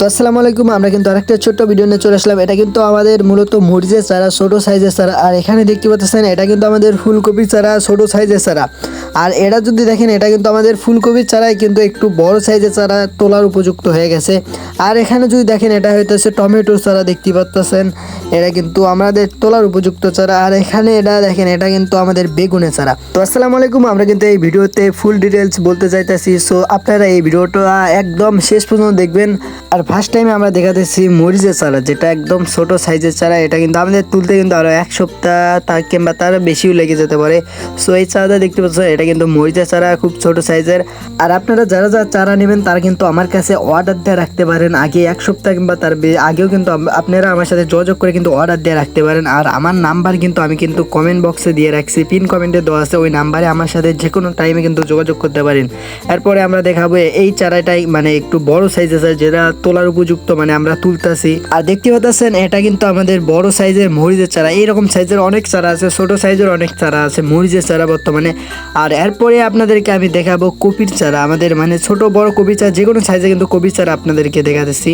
তো আসসালামু আলাইকুম, আমরা কিন্তু আরেকটা ছোট্ট ভিডিও নিয়ে চলে আসলাম। এটা কিন্তু আমাদের মূলত মরিচের চারা, ছোটো সাইজের চারা। আর এখানে দেখতে পাচ্ছেন, এটা কিন্তু আমাদের ফুলকপির চারা, ছোটো সাইজের চারা। আর এটা যদি দেখেন, এটা কিন্তু আমাদের ফুলকপির চারাই কিন্তু একটু বড় সাইজের চারা তোলার উপযুক্ত হয়ে গেছে। আর এখানে যদি দেখেন, এটা হইতেছে টমেটোর চারা, দেখতে পাচ্ছেন এটা কিন্তু আমাদের তোলার উপযুক্ত চারা। আর এখানে এটা দেখেন, এটা কিন্তু আমাদের বেগুনের চারা। তো আসসালামু আলাইকুম, আমরা কিন্তু এই ভিডিওতে ফুল ডিটেলস বলতে চাইতেছি। সো আপনারা এই ভিডিওটা একদম শেষ পর্যন্ত দেখবেন। আর ফার্স্ট টাইমে আমরা দেখাতেছি মরিচের চারা যেটা একদম ছোট সাইজের চারা, এটা কিন্তু আমাদের তুলতে কিন্তু আরও এক সপ্তাহ তার কিংবা তার বেশিও লেগে যেতে পারে। সো এই চারাটা দেখতে পাচ্ছেন এটা কিন্তু মরিচের চারা, খুব ছোট সাইজের আর আপনারা যারা যারা চারা নেবেন, তারা কিন্তু আমার কাছে অর্ডার দিয়ে রাখতে পারেন। আগে এক সপ্তাহ কিংবা তার আগেও কিন্তু আপনারা আমার সাথে যোগাযোগ করে কিন্তু অর্ডার দিয়ে রাখতে পারেন। আর আমার নাম্বার কিন্তু আমি কিন্তু কমেন্ট বক্সে দিয়ে রাখছি পিন কমেন্টে দেওয়া আছে, ওই নাম্বারে আমার সাথে যে কোনো টাইমে কিন্তু যোগাযোগ করতে পারেন। এরপরে আমরা দেখাবো, এই চারাটাই মানে একটু বড় সাইজের যেটা তোলার উপযুক্ত মানে আমরা তুলতেছি। আর দেখতে পাচ্ছেন, এটা কিন্তু আমাদের বড় সাইজের মরিচের চারা। এইরকম সাইজের অনেক চারা আছে, ছোট সাইজের অনেক চারা আছে, মরিচের চারা বর্তমানে। আর এরপরে আপনাদেরকে আমি দেখাবো কপির চারা। আমাদের মানে ছোট বড় কপি চারা যে কোনো সাইজে কিন্তু কপির চারা আপনাদেরকে দেখাতেছি।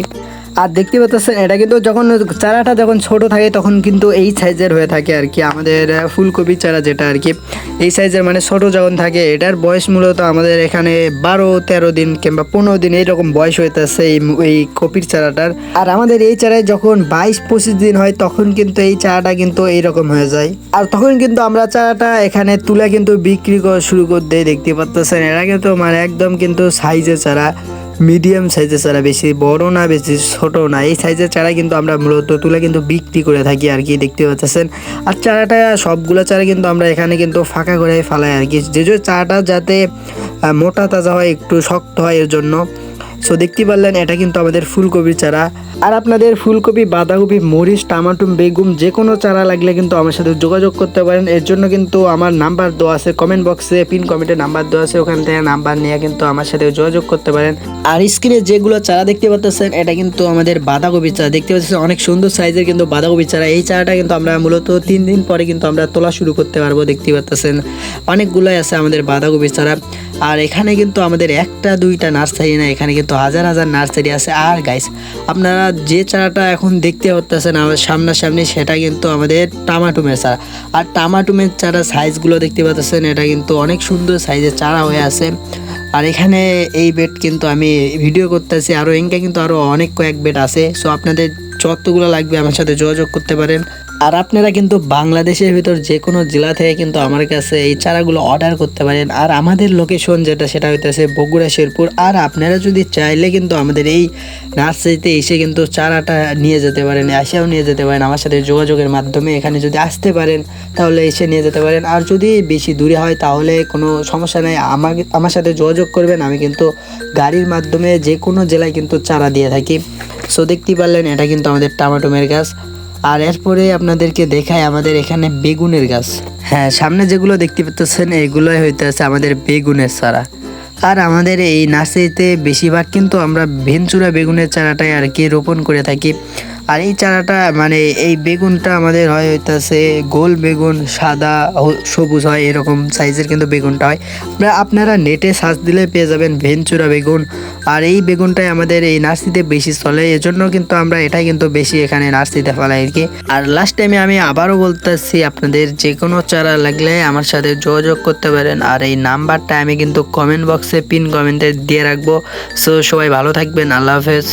আর দেখতে পাচ্ছেন এটা কিন্তু যখন চারাটা যখন ছোট থাকে তখন কিন্তু এই সাইজের হয়ে থাকে আর কি। আমাদের আহ, ফুলকপি চারা যেটা আর কি। এই সাইজের মানে ছোট যখন থাকে এটার বয়স মূলত আমাদের এখানে বারো তেরো দিন কিংবা পনেরো দিন এইরকম বয়স হয়ে হইতেছে এই এই কপির চারাটার। আর আমাদের এই চারায় যখন বাইশ পঁচিশ দিন হয় তখন কিন্তু এই চারাটা কিন্তু এইরকম হয়ে যায়। আর তখন কিন্তু আমরা চারাটা এখানে তুলে কিন্তু বিক্রি করা শুরু করতে দেখতে পাচ্ছেন এরা কিন্তু মানে একদম কিন্তু সাইজের চারা। মিডিয়াম সাইজের চারা বেশি, বড় না বেশি, ছোট না, এই সাইজের চারা কিন্তু আমরা মূলত তুলে কিন্তু বিক্রি করে থাকি আর কি, দেখতে পাচ্ছেন। আর চারাটা, সবগুলো চারা কিন্তু আমরা এখানে কিন্তু ফাঁকা করে ফেলাই আর কি। যে চারাটা যাতে মোটা তাজা হয়, একটু শক্ত হয়, এর জন্য সো দেখতে পারলেন, এটা কিন্তু আমাদের ফুলকপির চারা। আর আপনাদের ফুলকপি, বাঁধাকপি, মরিচ, টামাটুম, বেগুন, যে কোনো চারা লাগলে কিন্তু আমার সাথে যোগাযোগ করতে পারেন। এর জন্য কিন্তু আমার নাম্বার দেওয়া আছে কমেন্ট বক্সে পিন কমেন্টে নাম্বার দেওয়া আছে, ওখান থেকে নাম্বার নিয়ে কিন্তু আমার সাথে যোগাযোগ করতে পারেন। আর স্ক্রিনে যেগুলো চারা দেখতে পাচ্ছেন, এটা কিন্তু আমাদের বাঁধাকপি চারা। দেখতে পাচ্ছেন, অনেক সুন্দর সাইজের কিন্তু বাঁধাকপি চারা। এই চারাটা কিন্তু আমরা মূলত তিন দিন পরে কিন্তু আমরা তোলা শুরু করতে পারব, দেখতে পাচ্ছেন। অনেকগুলোই আছে আমাদের বাঁধাকপি চারা। আর এখানে কিন্তু আমাদের একটা, দুইটা নার্সারি না, এখানে কিন্তু হাজার হাজার নার্সারি আছে। আর গাইস আপনারা যে চারাটা এখন দেখতে পাচ্ছেন আমার সামনাসামনি, সেটা কিন্তু আমাদের টামাটুমের চারা। আর টামাটুমের চারা সাইজগুলো দেখতে পাচ্ছেন এটা কিন্তু অনেক সুন্দর সাইজের চারা হয়ে আছে। আর এখানে এই বেড কিন্তু আমি ভিডিও করতেছি আরও এঙ্কে কিন্তু আরও অনেক কয়েক বেড আছে। সো আপনাদের যতগুলো লাগবে আমার সাথে যোগাযোগ করতে পারেন। আর আপনারা কিন্তু বাংলাদেশের ভিতর যে কোনো জেলা থেকে কিন্তু আমার কাছে এই চারাগুলো অর্ডার করতে পারেন। আর আমাদের লোকেশন যেটা, সেটা হইতেছে বগুড়া, শেরপুর। আর আপনারা যদি চাইলে কিন্তু আমাদের এই নার্সারিতে এসে কিন্তু চারাটা নিয়ে যেতে পারেন, এসেও নিয়ে যেতে পারেন। আমার সাথে যোগাযোগের মাধ্যমে এখানে যদি আসতে পারেন, তাহলে এসে নিয়ে যেতে পারেন। আর যদি বেশি দূরে হয়, তাহলে কোনো সমস্যা নেই। আমাকে আমার সাথে যোগাযোগ করবেন। আমি কিন্তু গাড়ির মাধ্যমে যে কোনো জেলায় কিন্তু চারা দিয়ে থাকি। সো দেখতেই পারলেন, এটা কিন্তু আমাদের টামাটোমের গাছ। আর এরপরে আপনাদেরকে দেখায় আমাদের এখানে বেগুনের গাছ। হ্যাঁ সামনে যেগুলো দেখতে পাচ্ছেন এগুলোই হইতেছে আমাদের বেগুনের চারা। আর আমাদের এই নার্সারিতে বেশিরভাগ কিন্তু আমরা ভেঞ্চুরা বেগুনের চারাটাই আর কি রোপণ করে থাকি। আর এই চারাটা মানে এই বেগুনটা আমাদের হয় হইতেছে গোল বেগুন, সাদা সবুজ হয়, এরকম সাইজের কিন্তু বেগুনটা হয়। আপনারা নেটে সার্চ দিলে পেয়ে যাবেন ভেঞ্চুরা বেগুন। আর এই বেগুনটাই আমাদের এই নার্সারিতে বেশি চলে, এজন্য কিন্তু আমরা এটাই কিন্তু বেশি এখানে নার্সারিতে ফেলাই আর কি। আর লাস্ট টাইমে আমি আবারও বলতেছি, আপনাদের যে কোনো চারা লাগলে আমার সাথে যোগাযোগ করতে পারেন। আর এই নাম্বারটা আমি কিন্তু কমেন্ট বক্সে পিন কমেন্টে দিয়ে রাখব। সো সবাই ভালো থাকবেন, আল্লাহ হাফেজ।